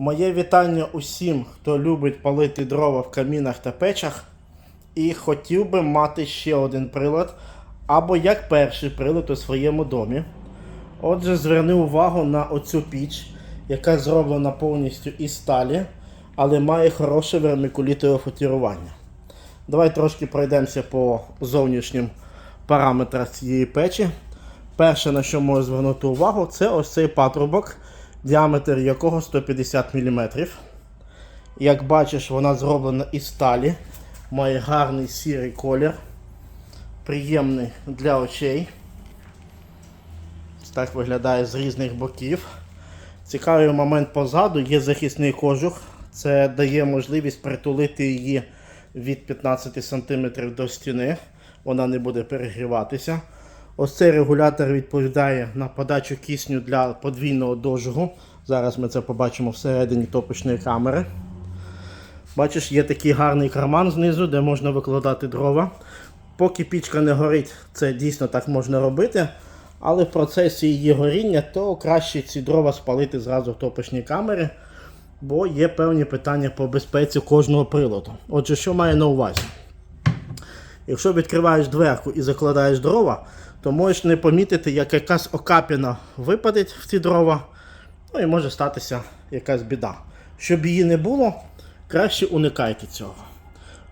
Моє вітання усім, хто любить палити дрова в камінах та печах і хотів би мати ще один прилад або як перший прилад у своєму домі. Отже, зверни увагу на оцю піч, яка зроблена повністю із сталі, але має хороше вермикулітове фотірування. Давай трошки пройдемося по зовнішнім параметрах цієї печі. Перше, на що можу звернути увагу, це ось цей патрубок, діаметр якого 150 мм. Як бачиш, вона зроблена із сталі, має гарний сірий колір, приємний для очей. Так виглядає з різних боків. Цікавий момент позаду є захисний кожух. Це дає можливість притулити її від 15 см до стіни. Вона не буде перегріватися. Ось цей регулятор відповідає на подачу кисню для подвійного дожигу. Зараз ми це побачимо всередині топочної камери. Бачиш, є такий гарний карман знизу, де можна викладати дрова. Поки пічка не горить, це дійсно так можна робити. Але в процесі її горіння, то краще ці дрова спалити зразу в топочній камері, бо є певні питання по безпеці кожного приладу. Отже, що має на увазі? Якщо відкриваєш дверку і закладаєш дрова, то можеш не помітити, як якась окапіна випаде в ці дрова, ну і може статися якась біда. Щоб її не було, краще уникайте цього.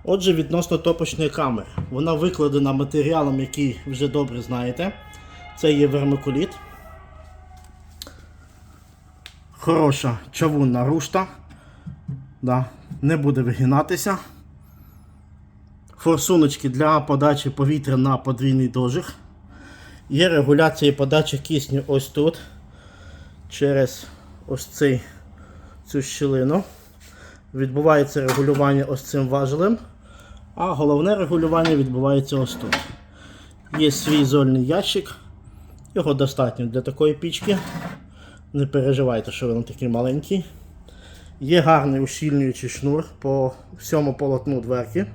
Отже, відносно топочної камери, вона викладена матеріалом, який вже добре знаєте. Це є вермикуліт. Хороша чавунна рушта. Да, не буде вигинатися. Форсуночки для подачі повітря на подвійний дожиг. Є регуляція подачі кисню ось тут. Через ось цей, цю щілину. Відбувається регулювання ось цим важелем. А головне регулювання відбувається ось тут. Є свій зольний ящик. Його достатньо для такої пічки. Не переживайте, що він такий маленький. Є гарний ущільнюючий шнур по всьому полотну дверки.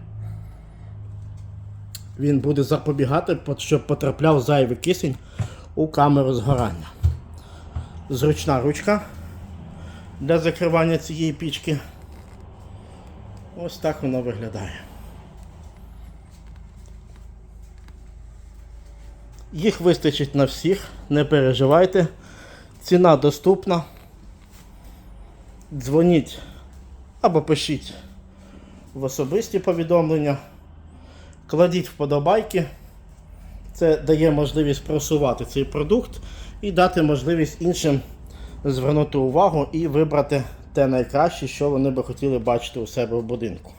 Він буде запобігати, щоб потрапляв зайвий кисень у камеру згорання. Зручна ручка для закривання цієї пічки. Ось так воно виглядає. Їх вистачить на всіх, не переживайте. Ціна доступна. Дзвоніть або пишіть в особисті повідомлення. Кладіть вподобайки. Це дає можливість просувати цей продукт і дати можливість іншим звернути увагу і вибрати те найкраще, що вони би хотіли бачити у себе в будинку.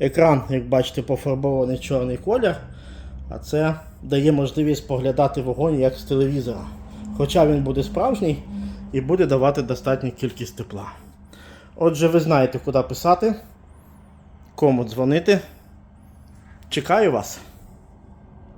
Екран, як бачите, пофарбований чорний колір, а це дає можливість поглядати вогонь як з телевізора. Хоча він буде справжній і буде давати достатню кількість тепла. Отже, ви знаєте, куди писати, кому дзвонити. Чекаю вас.